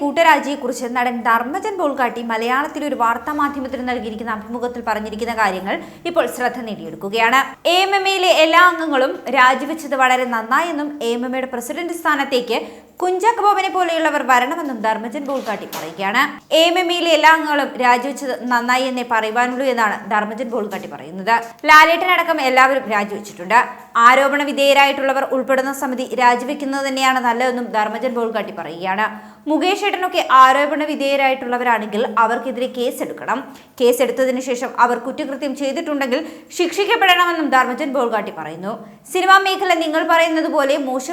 കൂട്ടരാജിയെക്കുറിച്ച് നടൻ ധർമ്മജൻ പോൾക്കാട്ടി മലയാളത്തിൽ ഒരു വാർത്താ മാധ്യമത്തിന് നൽകിയിരിക്കുന്ന അഭിമുഖത്തിൽ പറഞ്ഞിരിക്കുന്ന കാര്യങ്ങൾ ഇപ്പോൾ ശ്രദ്ധ നേടിയെടുക്കുകയാണ്. എ എം എം എയിലെ എല്ലാ അംഗങ്ങളും രാജിവെച്ചത് വളരെ നന്നായെന്നും എ എം എം എയുടെ പ്രസിഡന്റ് സ്ഥാനത്തേക്ക് കുഞ്ചാക്ക ബോബനെ പോലെയുള്ളവർ വരണമെന്നും ധർമ്മജൻ ബോൾഗാട്ടി പറയുകയാണ്. എ എം എം എയിലെ എല്ലാ അംഗങ്ങളും രാജിവെച്ചത് നന്നായി എന്നേ പറയുവാനുള്ളൂ എന്നാണ് ധർമ്മജൻ ബോൾഗാട്ടി പറയുന്നത്. ലാലേട്ടനടക്കം എല്ലാവരും രാജിവെച്ചിട്ടുണ്ട്. ആരോപണ വിധേയരായിട്ടുള്ളവർ ഉൾപ്പെടുന്ന സമിതി രാജിവെക്കുന്നത് തന്നെയാണ് നല്ലതെന്നും ധർമ്മജൻ ബോൾഗാട്ടി പറയുകയാണ്. മുകേഷ് ഏട്ടനൊക്കെ ആരോപണ വിധേയരായിട്ടുള്ളവരാണെങ്കിൽ അവർക്കെതിരെ കേസെടുക്കണം. കേസെടുത്തതിനു ശേഷം അവർ കുറ്റകൃത്യം ചെയ്തിട്ടുണ്ടെങ്കിൽ ശിക്ഷിക്കപ്പെടണമെന്നും ധർമ്മജൻ ബോൾഗാട്ടി പറയുന്നു. സിനിമാ മേഖല നിങ്ങൾ പറയുന്നത് പോലെ മോശ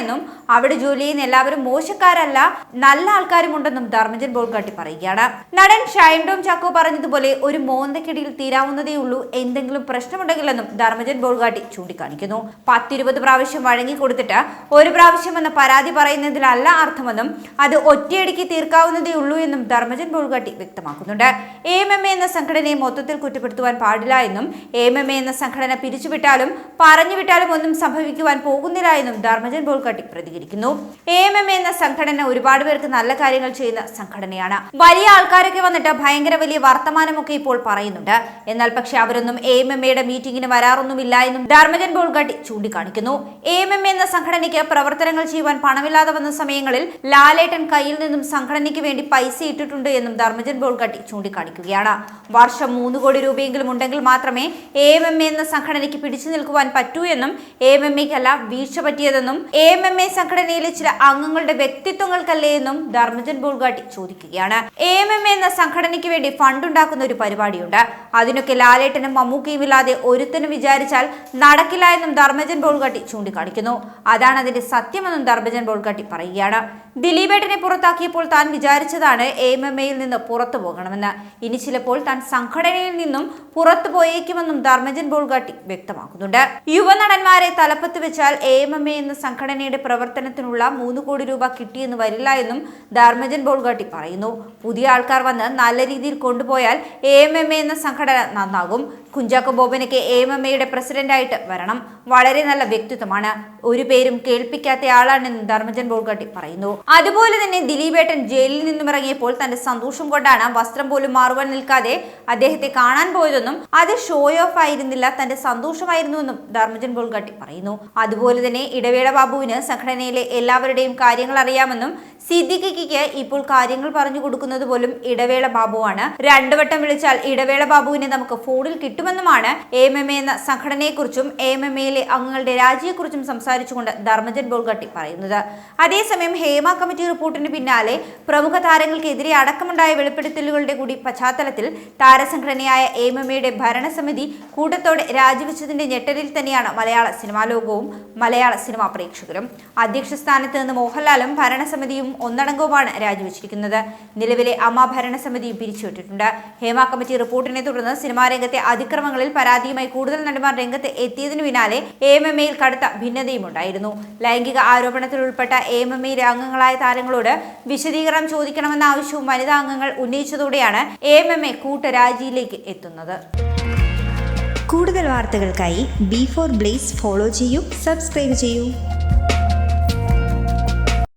എന്നും അവിടെ ജോലി ചെയ്യുന്ന എല്ലാവരും മോശക്കാരല്ല നല്ല ആൾക്കാരുമുണ്ടെന്നും ധർമ്മജൻ ബോൾഗാട്ടി പറയുകയാണ്. നടൻ ഷൈൻ ടോം ചാക്കോ പറഞ്ഞതുപോലെ ഒരു മോന്തക്കിടിയിൽ തീരാവുന്നതേ ഉള്ളൂ എന്തെങ്കിലും പ്രശ്നമുണ്ടെങ്കിലെന്നും ധർമ്മജൻ ബോൾഗാട്ടി ചൂണ്ടിക്കാണിക്കുന്നു. പത്തിരുപത് പ്രാവശ്യം വഴങ്ങി കൊടുത്തിട്ട് ഒരു പ്രാവശ്യം എന്ന പരാതി പറയുന്നതിലല്ല അർത്ഥമെന്നും അത് ഒറ്റയടിക്ക് തീർക്കാവുന്നതേ ഉള്ളൂ എന്നും ധർമ്മജൻ ബോൾഗാട്ടി വ്യക്തമാക്കുന്നുണ്ട്. എ എം എം എ എന്ന സംഘടനയെ മൊത്തത്തിൽ കുറ്റപ്പെടുത്തുവാൻ പാടില്ല എന്നും എ എം എം എ എന്ന സംഘടന പിരിച്ചുവിട്ടാലും പറഞ്ഞുവിട്ടാലും ഒന്നും സംഭവിക്കുവാൻ പോകുന്നില്ല എന്നും ധർമ്മജൻ ബോൾഗാട്ടി പ്രതികരിക്കുന്നു. എ എം എം എ എന്ന സംഘടന ഒരുപാട് പേർക്ക് നല്ല കാര്യങ്ങൾ ചെയ്യുന്ന സംഘടനയാണ്. വലിയ ആൾക്കാരൊക്കെ വന്നിട്ട് ഭയങ്കര വലിയ വർത്തമാനമൊക്കെ ഇപ്പോൾ പറയുന്നുണ്ട്. എന്നാൽ പക്ഷെ അവരൊന്നും എ എം എം എയുടെ മീറ്റിംഗിന് വരാറൊന്നുമില്ല എന്നും ധർമ്മജൻ ബോൾഗാട്ടി ചൂണ്ടിക്കാണിക്കുന്നു. എ എം എം എ എന്ന സംഘടനയ്ക്ക് പ്രവർത്തനങ്ങൾ ചെയ്യുവാൻ പണമില്ലാതെ വന്ന സമയങ്ങളിൽ ലാലേട്ടൻ കയ്യിൽ നിന്നും സംഘടനയ്ക്ക് വേണ്ടി പൈസ ഇട്ടിട്ടുണ്ട് എന്നും ധർമ്മജൻ ബോൾഗട്ടി ചൂണ്ടിക്കാണിക്കുകയാണ്. വർഷം മൂന്ന് കോടി രൂപയെങ്കിലും ഉണ്ടെങ്കിൽ മാത്രമേ എ എം എം എ എന്ന സംഘടനയ്ക്ക് പിടിച്ചു നിൽക്കുവാൻ പറ്റൂ എന്നും എ എം എം എക്കല്ല വീഴ്ച പറ്റിയതെന്നും എ എം എം എ സംഘടനയിലെ ചില അംഗങ്ങളുടെ വ്യക്തിത്വങ്ങൾക്കല്ലേ എന്നും ധർമ്മജൻ ബോൾഗാട്ടി ചോദിക്കുകയാണ്. എ എം എം എ എന്ന സംഘടനയ്ക്ക് വേണ്ടി ഫണ്ട് ഉണ്ടാക്കുന്ന ഒരു പരിപാടിയുണ്ട്. അതിനൊക്കെ ലാലേട്ടനും മമ്മൂക്കയും ഇല്ലാതെ ഒരുത്തനും വിചാരിച്ചാൽ നടക്കില്ല എന്നും ധർമ്മജൻ ബോൾഗാട്ടി ചൂണ്ടിക്കാണിക്കുന്നു. അതാണ് അതിന്റെ സത്യമെന്നും ധർമ്മജൻ ബോൾഗാട്ടി പറയുകയാണ്. ദിലീപേട്ടനെ പുറത്താക്കിയപ്പോൾ താൻ വിചാരിച്ചതാണ് എ എം എം എയിൽ നിന്ന് പുറത്തു പോകണമെന്ന്. ഇനി ചിലപ്പോൾ താൻ സംഘടനയിൽ നിന്നും പുറത്തു പോയേക്കുമെന്നും ധർമ്മജൻ ബോൾഗാട്ടി വ്യക്തമാക്കുന്നുണ്ട്. യുവനടന്മാരെ തലപ്പത്ത് വെച്ചാൽ എ എം എം എ എന്ന സംഘടനയുടെ പ്രവർത്തനത്തിനുള്ള മൂന്ന് കോടി രൂപ കിട്ടിയെന്ന് വരില്ല എന്നും ധർമ്മജൻ ബോൾഗാട്ടി പറയുന്നു. പുതിയ ആൾക്കാർ വന്ന് നല്ല രീതിയിൽ കൊണ്ടുപോയാൽ എ എം എം എ എന്ന സംഘടന നന്നാകും. കുഞ്ചാക്കോ ബോബനയ്ക്ക് എ എം എം എയുടെ പ്രസിഡന്റായിട്ട് വരണം. വളരെ നല്ല വ്യക്തിത്വമാണ്. ഒരു പേരും കേൾപ്പിക്കാത്ത ആളാണെന്ന് ധർമ്മജൻ ബോൾഗട്ടി പറയുന്നു. അതുപോലെ തന്നെ ദിലീപേട്ടൻ ജയിലിൽ നിന്നും ഇറങ്ങിയപ്പോൾ തന്റെ സന്തോഷം കൊണ്ടാണ് വസ്ത്രം പോലും മാറുവാൻ നിൽക്കാതെ അദ്ദേഹത്തെ കാണാൻ പോയതെന്നും അത് ഷോ ഓഫ് ആയിരുന്നില്ല തന്റെ സന്തോഷമായിരുന്നുവെന്നും ധർമ്മജൻ ബോൾഗട്ടി പറയുന്നു. അതുപോലെ തന്നെ ഇടവേള ബാബുവിന് സംഘടനയിലെ എല്ലാവരുടെയും കാര്യങ്ങൾ അറിയാമെന്നും സിദ്ദിഖിക്ക് ഇപ്പോൾ കാര്യങ്ങൾ പറഞ്ഞു കൊടുക്കുന്നത് പോലും ഇടവേള ബാബുവാണ്. രണ്ടു വട്ടം വിളിച്ചാൽ ഇടവേള ബാബുവിനെ നമുക്ക് ഫോണിൽ കിട്ടുമെന്നുമാണ് എ എം എം എ എന്ന സംഘടനയെക്കുറിച്ചും എ എം എം എയിലെ അംഗങ്ങളുടെ രാജിയെക്കുറിച്ചും സംസാരിച്ചുകൊണ്ട് ധർമ്മജൻ ബോൾഗട്ടി പറയുന്നത്. അതേസമയം ഹേമ കമ്മിറ്റി റിപ്പോർട്ടിന് പിന്നാലെ പ്രമുഖ താരങ്ങൾക്കെതിരെ അടക്കമുണ്ടായ വെളിപ്പെടുത്തലുകളുടെ കൂടി പശ്ചാത്തലത്തിൽ താരസംഘടനയായ എ എം എം എയുടെ ഭരണസമിതി കൂട്ടത്തോടെ രാജിവെച്ചതിന്റെ ഞെട്ടലിൽ തന്നെയാണ് മലയാള സിനിമാ ലോകവും മലയാള സിനിമാ പ്രേക്ഷകരും. അധ്യക്ഷ സ്ഥാനത്ത് നിന്ന് മോഹൻലാലും ഭരണസമിതിയും ഒന്നടങ്കവുമാണ് രാജിവെച്ചിരിക്കുന്നത്. നിലവിലെ അമ്മ ഭരണസമിതിയും പിരിച്ചുവിട്ടിട്ടുണ്ട്. ഹേമ കമ്മിറ്റി റിപ്പോർട്ടിനെ തുടർന്ന് സിനിമാ രംഗത്തെ അതിക്രമങ്ങളിൽ പരാതിയുമായി കൂടുതൽ നടിമാർ രംഗത്ത് എത്തിയതിനു പിന്നാലെ എ എം എം എയിൽ കടുത്ത ഭിന്നതയും ഉണ്ടായിരുന്നു. ലൈംഗിക ആരോപണത്തിൽ ഉൾപ്പെട്ട എ എം എം എയിലെ അംഗങ്ങളായ താരങ്ങളോട് വിശദീകരണം ചോദിക്കണമെന്ന ആവശ്യവും വനിതാ അംഗങ്ങൾ ഉന്നയിച്ചതോടെയാണ് എ എം എം എ കൂട്ടരാജിയിലേക്ക് എത്തുന്നത്. കൂടുതൽ വാർത്തകൾക്കായി ബി ഫോർ ബ്ലേസ് ഫോളോ ചെയ്യൂ സബ്സ്ക്രൈബ് ചെയ്യൂ.